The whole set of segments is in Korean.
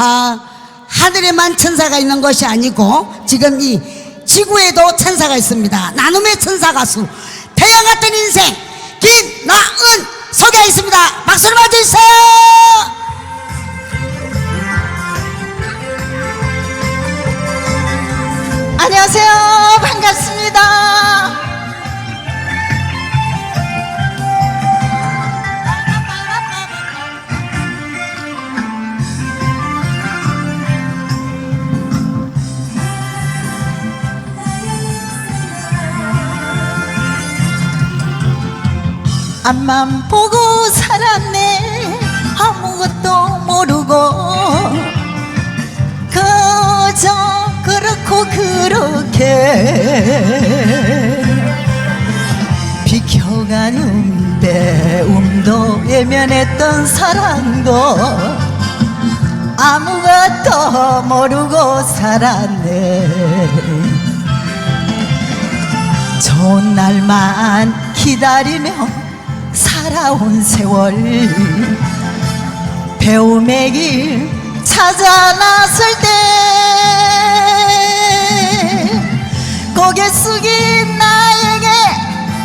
아, 하늘에만 천사가 있는 것이 아니고 지금 이 지구에도 천사가 있습니다. 나눔의 천사 가수 태양 같은 인생 김나은 소개하겠습니다. 박수를 맞으세요. 앞만 보고 살았네. 아무것도 모르고. 그저 그렇고 그렇게 비켜가는 배움도 외면했던 사랑도 아무것도 모르고 살았네. 좋은 날만 기다리며 살아온 세월. 배움의 길 찾아 나설 때 고개 숙인 나에게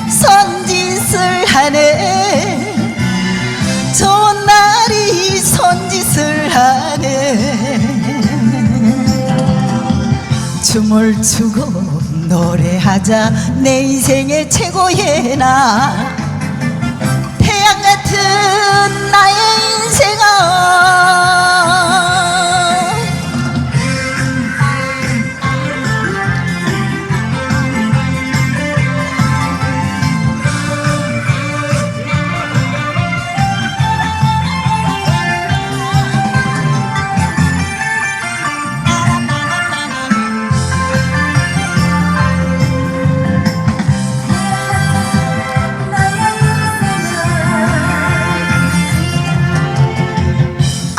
손짓을 하네. 좋은 날이 손짓을 하네. 춤을 추고 노래하자 내 인생의 최고의 나 같은 나의 인생아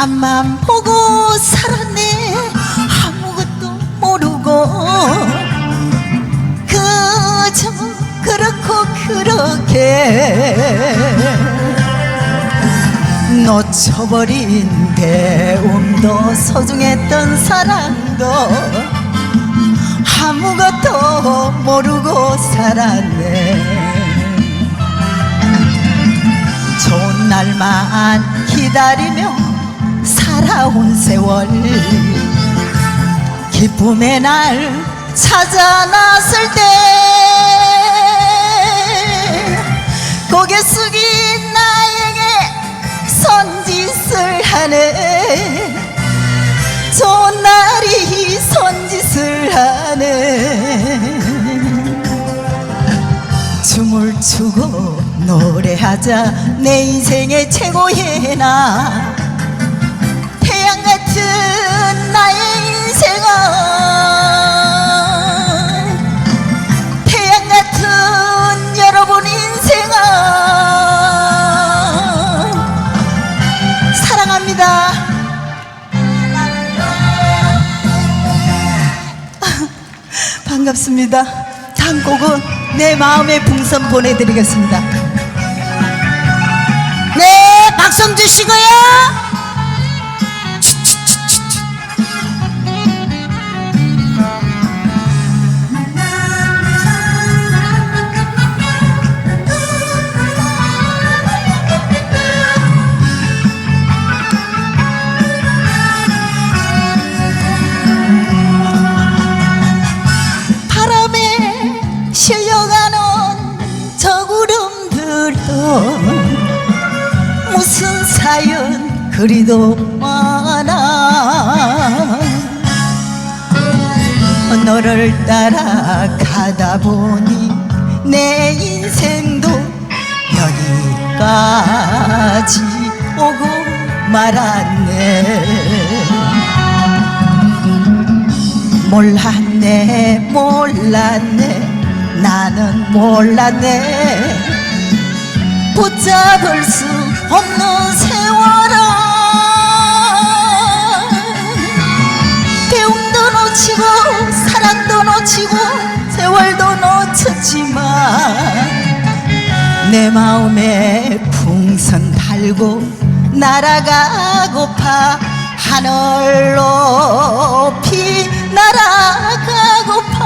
앞만 보고 살았네. 아무것도 모르고. 그저 그렇고 그렇게 놓쳐버린 배움도 소중했던 사랑도 아무것도 모르고 살았네. 좋은 날만 기다리며 살아온 세월. 기쁨의 날 찾아 나설 때 고개 숙인 나에게 손짓을 하네. 좋은 날이 손짓을 하네. 춤을 추고 노래하자 내 인생의 최고의 나 나의 인생아 태양 같은 여러분 인생아 사랑합니다. 반갑습니다. 다음 곡은 내 마음의 풍선 보내드리겠습니다. 네, 박수 좀 주시고요. 그리도 많아. 너를 따라 가다 보니 내 인생도 여기까지 오고 말았네. 몰랐네 몰랐네 나는 몰랐네. 붙잡을 수 없는 세월 내 마음에 풍선 달고 날아가고파 하늘 높이 날아가고파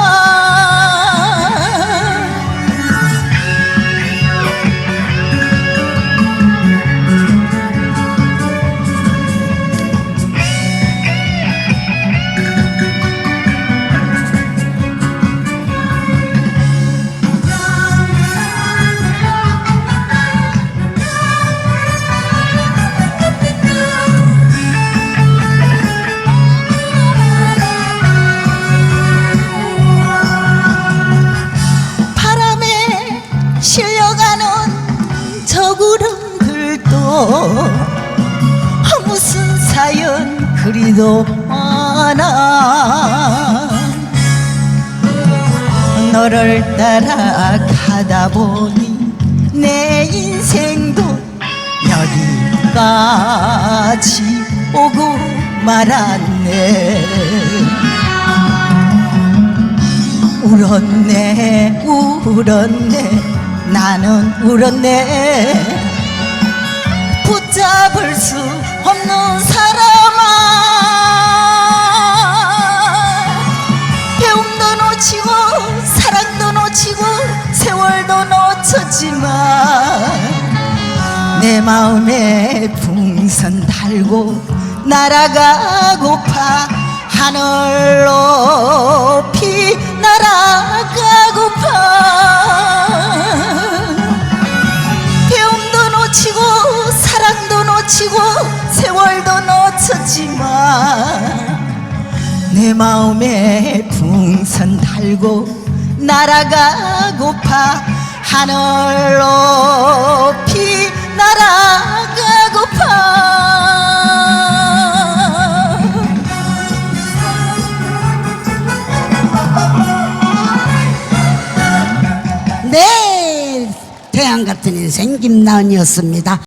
무슨 사연 그리도 많아. 너를 따라 가다 보니 내 인생도 여기까지 오고 말았네. 울었네 울었네 나는 울었네 붙잡을 수 없는 사람아. 배움도 놓치고 사랑도 놓치고 세월도 놓쳤지만 내 마음에 풍선 달고 날아가고파 하늘 높 놓쳤지만 내 마음에 풍선 달고 날아가고파 하늘 높이 날아가고파 네, 태양 같은 인생 김나은이었습니다.